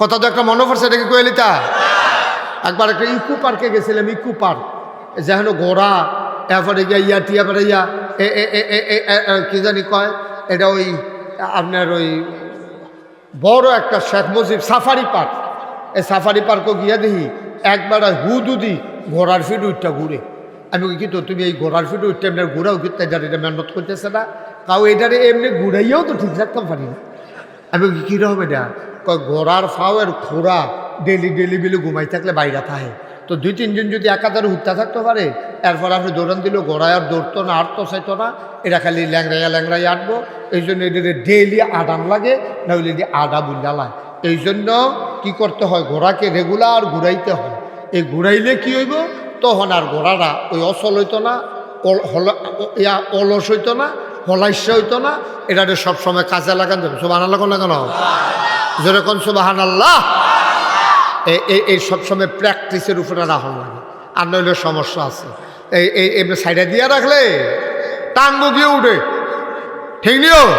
কথা তো একটা মনে পড়ছে এটাকে কয়েলিতা একবার একটা ইকু পার্কে গেছিলাম ইকু পার্ক। যেন ঘোড়া এরপরে গিয়া ইয়া টিয়া পরে ইয়া কি জানি কয় এটা ওই আপনার ওই বড় একটা শেখ মুজিব সাফারি পার্ক। এই সাফারি পার্কও গিয়া দেখি একবার হুদুদি ঘোড়ার ফিট উঠটা ঘুরে। আমি কি তো তুমি এই ঘোড়ার ফিট উঠতে এমনি ঘুরাও কিন্তু এটা এটা মেহনত করতেছে না। কাউ এটারে এমনি ঘুরাইয়াও তো ঠিক রাখতাম পারি না। আমি বলি, কি রকম এটা? কয় ঘোড়ার ফাওয়ের খোরা ডেলি ডেলি বিলি ঘুমাই থাকলে বাইরে থাকে। তো দুই তিনজন যদি একাধারে হুত্তা থাকতে পারে, এরপর আপনি দৌড়ান দিলেও ঘোড়ায় আর দৌড়তো না আটতো চাইতো না এটা খালি ল্যাংরাইয়া ল্যাংরাই আটবো এই জন্য এদের ডেইলি আডাম লাগে, না হলে এটি আডা বুল্লা লাগে। এই জন্য কি করতে হয়, ঘোড়াকে রেগুলার ঘুরাইতে হয়। এই ঘুরাইলে কি হইব, তখন আর ঘোড়াটা ওই অচল হইতো না ইয়া অলস হইতো না হলাইস্য হইতো না এটাতে সবসময় কাজে লাগান যাবে সুবাহ লাগান লাগানো যেরকম সুবাহান আল্লাহ এই- সবসময় প্র্যাকটিসের উপরে রাখুন লাগে। আর নইলে সমস্যা আছে। এই এই, এমনি সাইডে দিয়ে রাখলে টাঙ্গু গিয়ে উঠে। ঠিক নিও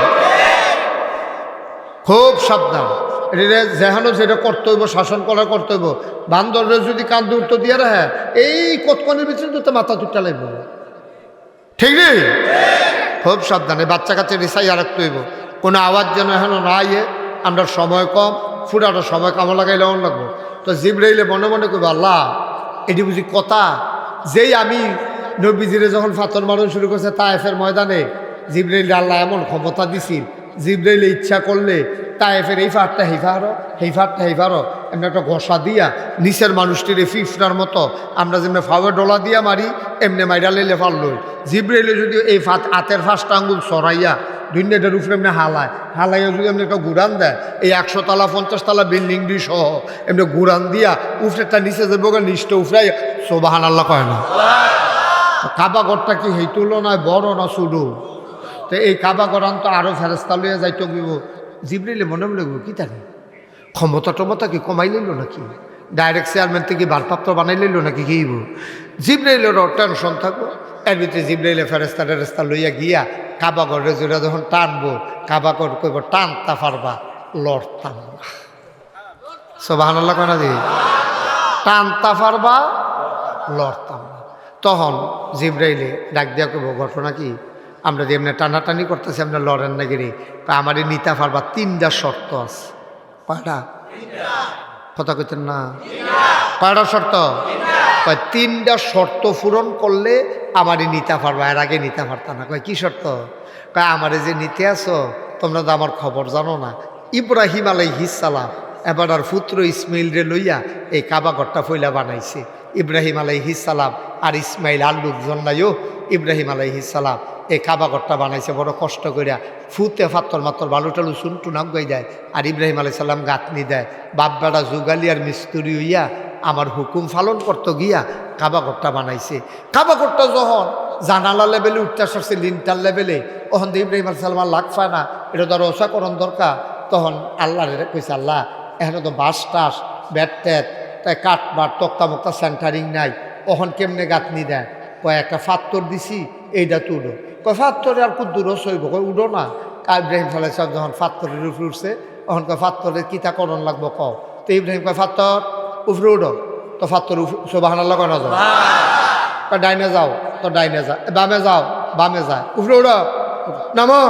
খুব সাবধান। এটা যেহানো যেটা কর্তব্য শাসন করার কর্তব্য বান্দরে যদি কান দূরত দিয়ে রাখে, এই কতক্ষণের ভিতরে তো মাথা তুটা লাগবে। ঠিক নেই? খুব সাবধানে। বাচ্চা কাচ্চা রিসাই রাখতে হইব। কোনো আওয়াজ যেন এখন না ইয়ে আমরা সময় কম, ফুটাটা সময় কামো লাগাইলে অন লাগবো তো জিবরাইলে মনে মনে করব, আল্লাহ, এটি বুঝি কথা। যেই আমি নবীজিরে যখন ফাতর মারণ শুরু করছে তায়েফের ময়দানে জিবরাইলে আল্লাহ এমন ক্ষমতা দিছিল জিবরাইলে ইচ্ছা করলে তায়েফের এই ফাটটা হেফারো এই ফাটটা হেফারো এমনি একটা ঘষা দিয়া নিচের মানুষটির ফিফটার মতো আমরা যেমনি ফাওয়ে ডলা দিয়া মারি, এমনি মাইরা লেলে ফারলই জিবরাইলে যদি এই ফাত আতের ফার্স্ট আঙ্গুল সরাইয়া দুনিয়াটার উপরে এমনি হালায়। হালাইয়া যদি এমনি একটা গুড়ান দেয়, এই একশো তালা, পঞ্চাশ তালা বিল্ডিং ডি সহ এমনি গুড়ান দিয়া উফরেটা নিচে যাব নিচটা উফরাই সোবাহান আল্লাহ কয় না। কাবা ঘরটা কি সেই তুলনায় বড় না শুধু তো এই কাবা গরান তো আরও ফেরস্তা লইয়া যাইতে গিব জিবরিলে মনে মনে গো কি থাকে ক্ষমতা টমতা কি কমাই লইল নাকি? ডাইরেক্ট চেয়ারম্যান থেকে ভারপ্রাপ্ত বানাই লইল নাকি কি জিবরাইলেরও টেনশন থাকব। এর ভিতরে জিবরাইলে ফেরেস্তা টেরেস্তা লইয়া গিয়া কাবা ঘরে জোরে যখন টানবো কাবা ঘর কইব, টানতা পারবা লড়তাম না। সোবাহান আল্লাহ কেনা দি টানতা পারবা লড়তাম না। তখন জিব্রাইলে ডাক দিয়া করব ঘটনা কি? আমরা যে এমনি টানাটানি করতেছি আমরা লড়েন না গিরি। তা আমারই নিতা পারবা, তিনটা শর্ত আছে। কয়টা? কথা কইতেন না? কয়টা শর্ত? তিনটা শর্ত পূরণ করলে আমারই নিতা পারবা, এর আগে নিতে পারতা না। কয়, কি শর্ত? কয়, আমারে যে নিতে আসো তোমরা তো আমার খবর জানো না। ইব্রাহিম আলাইহিসালাম এবার আর পুত্র ইসমাইল রে লইয়া এই কাবা ঘরটা ফইলা বানাইছে। ইব্রাহিম আলাই আলাইহিসালাম আর ইসমাইল আর লোকজন নাইও। ইব্রাহিম আলাইহিসালাম এই কাবা ঘরটা বানাইছে, বড় কষ্ট করিয়া ফুতে ফাত্তর মাত্তর বালু টালু সুনটু নাগাই দেয়। আর ইব্রাহিম আলাইসাল্লাম গাঁথনি দেয়। বাপ বেড়া যুগালি আর মিস্ত্রি হইয়া আমার হুকুম পালন করতে গিয়া কাবা ঘরটা বানাইছে। কাবা ঘরটা যখন জানালা লেভেলে উঠতে আসছে লিনটার লেভেলে থেকে ইব্রাহিম আলাইসাল্লাম লাগ পায় না। এটা ধরো ওষাকরণ দরকার। তখন আল্লাহ কইছে, আল্লাহ, এখানে তো বাস টাস ব্যাট ট্যাট তাই কাঠ বাট, তক্তা মক্তা সেন্টারিং নাই। ওখান কেমনে গাঁথনি দেয়? কয়, একটা ফাত্তর দিছি এইটা তো উডো। কয়, ফাত্তরে আর কুদ্দু রস হইব। কয়, উডো না। কা ইব্রাহিম সাল্লাহ সাহেব যখন ফাত্তরের উপরে উঠছে, তখন কয়, ফাত্তরের কিতা করণ লাগবো, কও। তো ইব্রাহিম কয়, ফাত্তর উপরে উডো তো ফাত্তর সোবাহান আল্লাহ কয় না কয় ডাইনে যাও তো ডাইনে যা বামে যাও, বামে যায়। উপরে উডো নামো।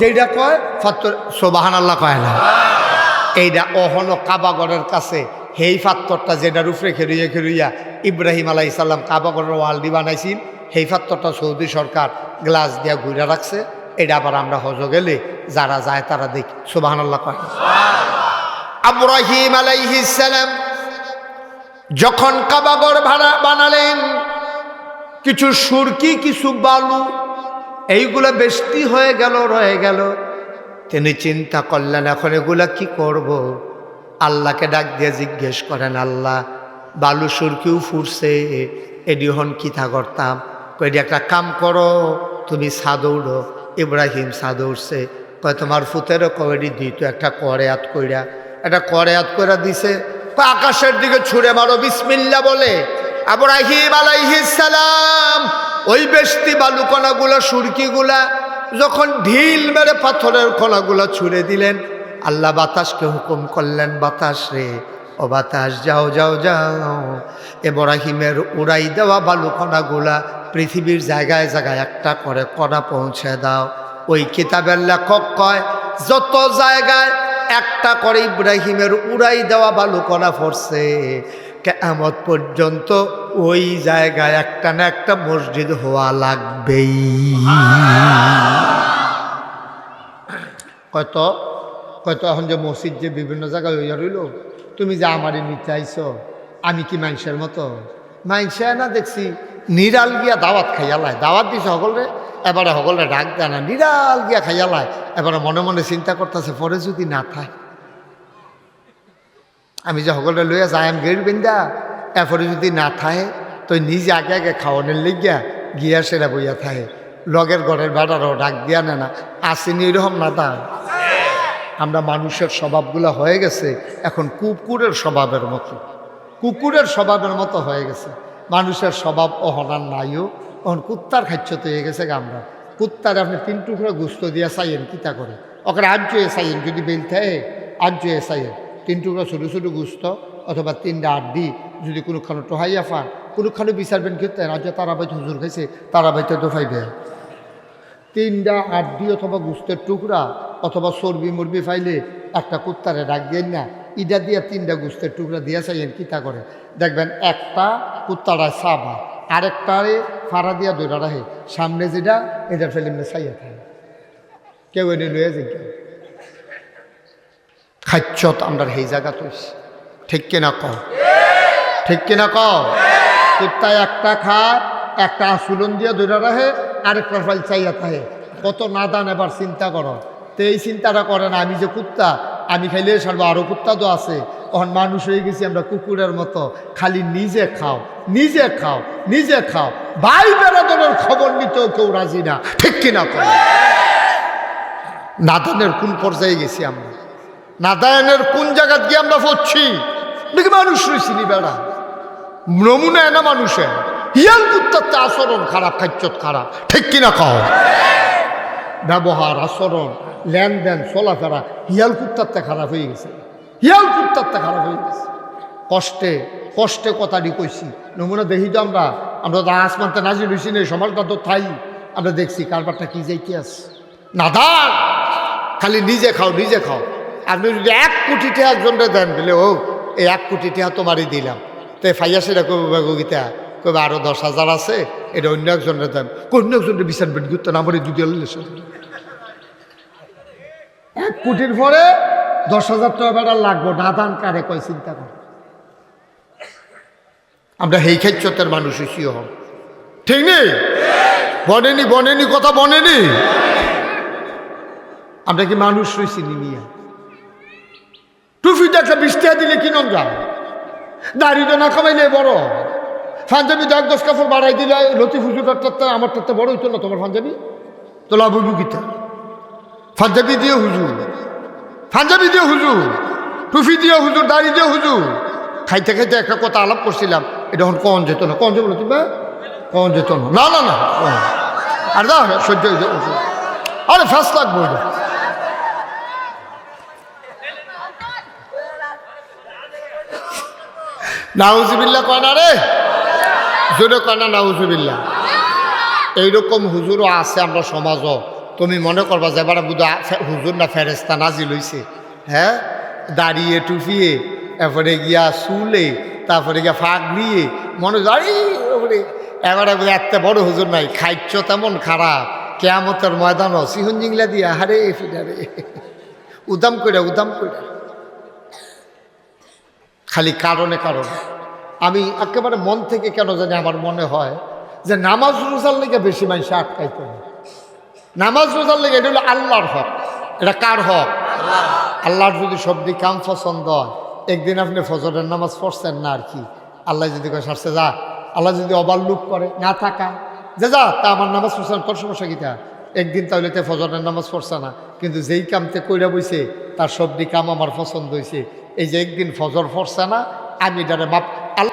যেইটা কয় ফাত্তর সোবাহান আল্লাহ কয় না। এইটা অহন কাবাগরের কাছে। সেই ফাত্তরটা যেটার উপরে খেরুইয়া খেরুইয়া ইব্রাহিম আলাই সাল্লাম কাবাগরের ওয়ালডি বানাইছিল, সেই ফাত্তরটা সৌদি সরকার গ্লাস দিয়া ঘুরে রাখছে এটা আবার আমরা হজ গেলে যারা যায় তারা দেখি সুবাহান আল্লাহ কয় আব্রাহিম আলাইহিসালাম যখন কাবাগর ভাড়া বানালেন, কিছু সুরকি, কিছু বালু, এইগুলা বেশি হয়ে গেল, রয়ে গেল। তিনি চিন্তা করলেন, এখন এগুলা কি করব। আল্লাহকে ডাক দিয়ে জিজ্ঞেস করেন, আল্লাহ, বালু সুরকিও ফুরছে, এডি হন কিথা করতাম? কইডি একটা কাম করো, তুমি সাদৌড়ো ইব্রাহিম সাদৌড়ছে কয়, তোমার ফুতেরও কয়েডি দিত, একটা করেয়াত কইরা। একটা করেয়াত কইরা দিছে আকাশের দিকে ছুঁড়ে মারো বিসমিল্লা বলে। আবরাহিম সালাম, ওই বেশতি বালুকণাগুলা, সুরকিগুলা যখন ঢিল মেরে পাথরের কণাগুলা ছুঁড়ে দিলেন, আল্লাহ বাতাসকে হুকুম করলেন, বাতাস রে, ও বাতাস, যাও যাও যাও। এব্রাহিমের উড়াই দেওয়া বালুকণাগুলা পৃথিবীর জায়গায় জায়গায় একটা করে কণা পৌঁছে দাও। ওই কিতাবের লেখক কয়, যত জায়গায় একটা করে ইব্রাহিমের উড়াই দেওয়া বালুকণা পড়ছে কেমত পর্যন্ত ওই জায়গায় একটা না একটা মসজিদ হওয়া লাগবেই। কত? কত? এখন যে মসজিদ যে বিভিন্ন জায়গায় হইয়া রইল, তুমি যে আমারই নিতে আইছো, আমি কি মানুষের মতো? মানুষে না দেখছি, নিরাল গিয়া দাওয়াত খাইয়ালায় দাওয়াত দিছে সকলে এবারে সকলে ডাক দেয় না নিরাল গিয়া খাইয়া খাইয়ালায় এবারে মনে মনে চিন্তা করতেছে, পরে যদি না থাকে আমি যে সকলে লইয়া যাই, আমি গেড় বিন্দা। এরপরে যদি না থাকে তো নিজে আগে আগে খাওয়ানোর লেগিয়া গিয়া সেরা বইয়া থাকে লগের ঘরের বেড়ারও ডাক দিয়া না না। আসেনি এরকম না দা আমরা মানুষের স্বভাবগুলো হয়ে গেছে, এখন কুকুরের স্বভাবের মতো। কুকুরের স্বভাবের মতো হয়ে গেছে। মানুষের স্বভাব অহনার নাইও। অহন কুত্তার খাচ্ছ তো হয়ে গেছে গা আমরা কুত্তার আপনি তিন টুকরো গুস্ত দিয়া চাইয়েন কিতা করে? ওখানে আজ এ চাইয়েন, যদি বেল থাকে আজ এ চাইয়েন। তিন টুকরো ছোটো ছোটো গুস্ত অথবা তিনটা আড্ডি যদি কোনোখানে টোহাইয়া পান কোনোখানে বিচারবেন কিন্তু আজ তারা বাইতে হুজুর খাইছে, তারা বাইতে দোফাইবে তিনটা আড্ডি অথবা গুস্তের টুকরা অথবা চর্বি মুরবি ফাইলে একটা কুত্তারে ডাক দিয়ে না ইটা দিয়া তিনটা গুস্তের টুকরা দিয়া চাইয়েন কিতা করে? দেখবেন একটা কুত্তারা সাবা, আরেকটারে ফাড়া দিয়া দৌড়া রাখে। সামনে যেটা এটা ফেলে এমনি চাইয়া থাকে। কেউ এনে লয়ে যে খাচ্ছত আমরা সেই জায়গা তৈছি ঠিক কিনা ক ঠিক কিনা ক কুত্তায় একটা খায় একটা আসুলন দিয়ে দৌড়া রাখে আরেকটা ফাইল চাইয়া থাকে। কত নাদান এবার চিন্তা করো। তো এই চিন্তাটা না, আমি যে কুত্তা, আমি খাইলে সারবো আরও কুত্তা তো আছে। তখন মানুষ হয়ে গেছি, আমরা কুকুরের মতো। খালি নিজে খাও নিজে খাও নিজে খাও। ভাই বেড়াদনের খবর নিতেও কেউ রাজি না। ঠিক কিনা করে নাদানের কোন পর্যায়ে গেছি আমরা? নাদায়নের কোন জায়গা গিয়ে আমরা পড়ছি? দেখি মানুষ রয়েছি বেড়া। নমুনা না মানুষের হিয়াল কুত্তার আচরণ খারাপ, খাচ্ছত খারাপ। ঠিক কিনা খাও ব্যবহার, আচরণ, লেনদেন, চলাফেরা হিয়াল কুত্তারটা খারাপ হয়ে গেছে। হিয়াল কুত্তারটা খারাপ হয়ে গেছে। কষ্টে কষ্টে কথাটি কইছি, নমুনা দেখি তো আমরা আমরা তো আসমানতে নাজির হইছি নেই সমাজটা তো থাই। আমরা দেখছি কারবারটা কি যাইতে আছে। নাদান খালি নিজে খাও নিজে খাও। আপনি যদি এক কোটি টাকা একজনটা দেন, বলে, ও, এই এক কোটি টাকা তোমারই দিলাম। তো ফাইয়া সেটা কবে গীতা কবে আরও দশ হাজার আছে, এটা অন্য একজনের দেন। অন্য একজনের বিচার বেট গুরুত্ব না আমার দুটি এক কোটির পরে দশ হাজার টাকা বেড়া লাগবো, না দান কারে কয় চিন্তা কর। আমরা হেই খেচ্ছতের মানুষ হইছিও হন ঠিক নেই বনেনি বনেনি, কথা বনেনি? আমরা কি মানুষ রয়েছি নিমিয়া টুফিটা একটা বৃষ্টি দিলে কি নন যাও দাড়িটা না কামাইলে বড়। পাঞ্জাবি দশ দশ কাপড় বাড়াই দিলে লতি হুজুরটার তাতে আমার তাতে বড় হইতো না তোমার পাঞ্জাবি? তো লাভ হইব কিতা? পাঞ্জাবি দিয়ে হুজুর। পাঞ্জাবি দিয়ে হুজুর টুফি দিয়ে হুজুর, দাড়ি দিয়ে হুজুর। খাইতে খাইতে একটা কথা আলাপ করছিলাম, এটা এখন কন যেত না, কন না তুমি? কন যেত না। না না আর দা সহ্য হয়ে আরে ফার্স্ট লাগবো এটা নাউজুবিল্লা কয় না রে? জোরে কয় না নাউজুবিল্লা এইরকম হুজুরও আছে আমরা সমাজও। তুমি মনে করবা যে এবার বুধ হুজুর না ফেরেস্তা নাজি লইছে হ্যাঁ? দাঁড়িয়ে, টুপিয়ে, এরপরে গিয়া চুলে তারপরে গিয়া ফাঁক দিয়ে মনে দাঁড়ি এবারে এত বড় হুজুর নাই, খাইচ্ছ তেমন খারাপ। কেয়ামতের ময়দানও সিহন জিংলা দিয়া হারে ফিডারে উদাম কইরা উদাম কইরা। খালি কারণে কারণে। আমি একেবারে মন থেকে কেন জানি আমার মনে হয় যে নামাজ রোজার লেগে বেশি মানুষ আটকাইতে হবে নামাজ রোজার লেগে এটা হলো আল্লাহর হক। এটা কার হক? আল্লাহর। যদি সবজি কাম পছন্দ হয়, একদিন আপনি ফজরের নামাজ পড়ছেন না আর কি। আল্লাহ যদি সারছে, যা। আল্লাহ যদি অবাল্লুক করে, না, থাকা। যে, যা, তা আমার নামাজ পড়ছেন তোর সমস্যা একদিন তাহলে তে ফজরের নামাজ পড়ছে না। কিন্তু যেই কামতে কইরা বইছে, তার সবজি কাম আমার পছন্দ হয়েছে এই যে একদিন ফজর পড়ছে না, আমি এটারে মাপ